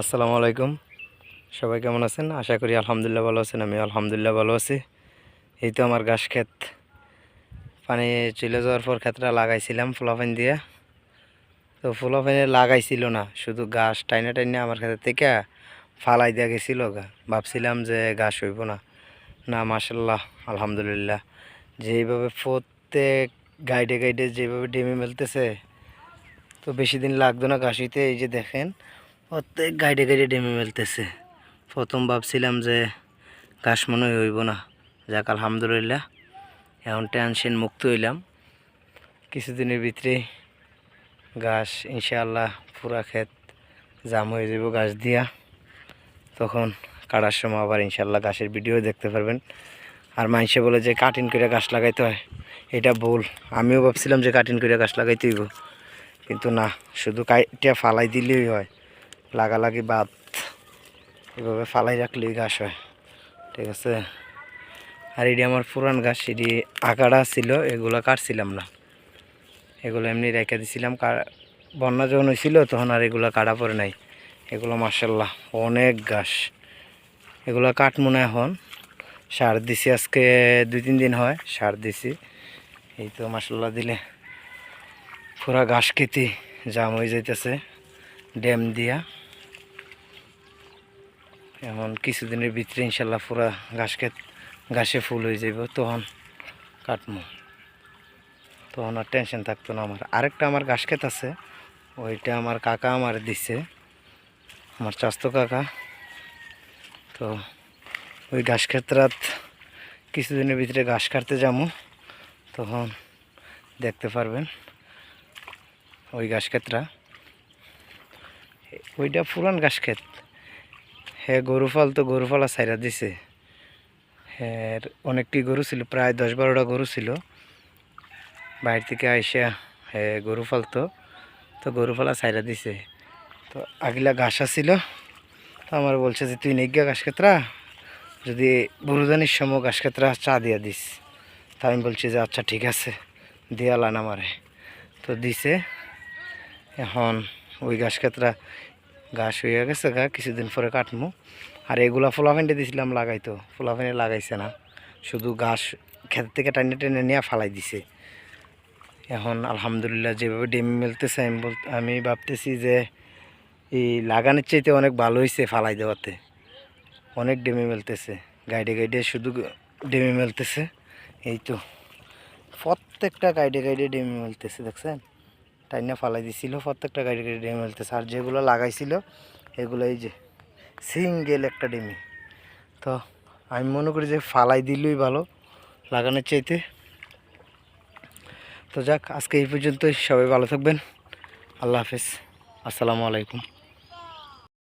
আসসালামু আলাইকুম। সবাই কেমন আছেন? আশা করি আলহামদুলিল্লাহ ভালো আছেন আমি আলহামদুলিল্লাহ ভালো আছি। এই তো আমার ঘাস ক্ষেত। পানি চলে যাওয়ার পর ক্ষেতটা লাগাইছিলাম ফুলাফাইন দিয়ে। তো ফুলাফাইনে লাগাইছিল না, শুধু ঘাস টাইনে টাইনে আমার ক্ষেতের থেকে ফালাই দেওয়া গেছিল ভাবছিলাম যে ঘাস হইব না। না মাসাল্লাহ আলহামদুলিল্লাহ। যেইভাবে প্রত্যেক গাইডে গাইডে যেভাবে ডেমে মেলতেছে তো বেশি দিন লাগতো না ঘাস হইতে। এই যে দেখেন প্রত্যেক গাইডে গাইডে ডেমে মেলতেছে। প্রথম ভাবছিলাম যে ঘাস মনে হইব না। যাক, আলহামদুলিল্লাহ, এখন টেনশন মুক্ত হইলাম। কিছুদিনের ভিতরে ঘাস, ইনশাআল্লাহ, পুরা ক্ষেত জাম হয়ে যাব ঘাস দিয়া। তখন কাটার সময় আবার ইনশাআল্লাহ ঘাসের ভিডিও দেখতে পারবেন। আর মানুষে বলে যে কাটিং করে গাছ লাগাইতে হয়, এটা ভুল। আমিও ভাবছিলাম যে কাটিং করে গাছ লাগাইতে হইব। কিন্তু না, শুধু কাইটা ফালাই দিলেই হয়। লাগালাগি বাদ। এভাবে ফালাই রাখলেই ঘাস হয়। ঠিক আছে? আর এটি আমার পুরান ঘাস, এটি আকাড়া ছিল, এগুলো কাটছিলাম না। এগুলো এমনি রেখে দিছিলাম। বন্যা যখন হয়েছিল, তখন আর এগুলো কাটা পড়ে নাই। এগুলো মার্শাল্লাহ অনেক ঘাস। এগুলো কাটবো না এখন। সার দিছি আজকে দুই, তিন দিন হয়, সার দিছি। এই তো মার্শাল্লাহ দিলে পুরা ঘাস খেতে জাম হয়ে যাইতেছে। ড্যাম দিয়া। এমন কিছুদিনের ভিতরে ইনশাল্লাহ পুরা ঘাস খেত ঘাসে ফুল হয়ে যাইব, তখন কাটমো। তখন আর টেনশন থাকতো না আমার। আরেকটা আমার ঘাস খেত আছে, ওইটা আমার কাকা আমার দিছে, আমার চাস্তো কাকা। তো ওই ঘাস ক্ষেত্রাত কিছুদিনের ভিতরে ঘাস কাটতে যাব তখন দেখতে পারবেন ওই ঘাস ক্ষেত্রা ওইটা পুরান ঘাস ক্ষেত। হ্যাঁ গরু ফাল তো গরু ফালা সাইরা দিছে। হ্যাঁ অনেকটি গরু ছিল, প্রায় দশ বারোটা গরু ছিল। বাইরে থেকে আইসা হ্যাঁ গরু ফালতো তো তো গরু ফালা সাইরা দিছে। তো আগিলা ঘাস ছিল তো আমার বলছে যে, তুই নেগিয়া ঘাস ক্ষেত্রা যদি বুরুদানির সময় ঘাস ক্ষেত্রা চা দিয়া দিস। তা আমি বলছি যে আচ্ছা ঠিক আছে দিয়ালান আমারে। তো দিছে, এখন ওই ঘাস ক্ষেত্রা ঘাস হয়ে গেছে গা, কিছুদিন পরে কাটমু। আর এগুলা ফুলাফেন্টে দিছিলাম লাগাইতো ফুলাফেন্টে লাগাইছে না। শুধু ঘাস ক্ষেত থেকে টানে টেনে নিয়ে ফালাই দিছে। এখন আলহামদুলিল্লাহ যেভাবে ডিম মেলতেছে, আমি বল, আমি ভাবতেছি যে এই লাগানোর চাইতে অনেক ভালো হয়েছে ফালাই দেওয়াতে। অনেক ডেমে মেলতেছে, গাইডে গাইডে শুধু ডেমে মেলতেছে। এই তো, প্রত্যেকটা গাইডে গাইডে ডেমে মেলতেছে, দেখছেন? টাইনা ফালাই দিছিল, প্রত্যেকটা গাড়ি গাড়ি ডেমে ফেলতেছে। আর যেগুলো লাগাইছিল, এগুলো এই যে সিঙ্গেল একটা ডেমি তো আমি মনে করি যে ফালাই দিলেই ভালো, লাগানোর চাইতে। তো যাক, আজকে এই পর্যন্তই। সবাই ভালো থাকবেন। আল্লাহ হাফেজ। আসসালামু আলাইকুম।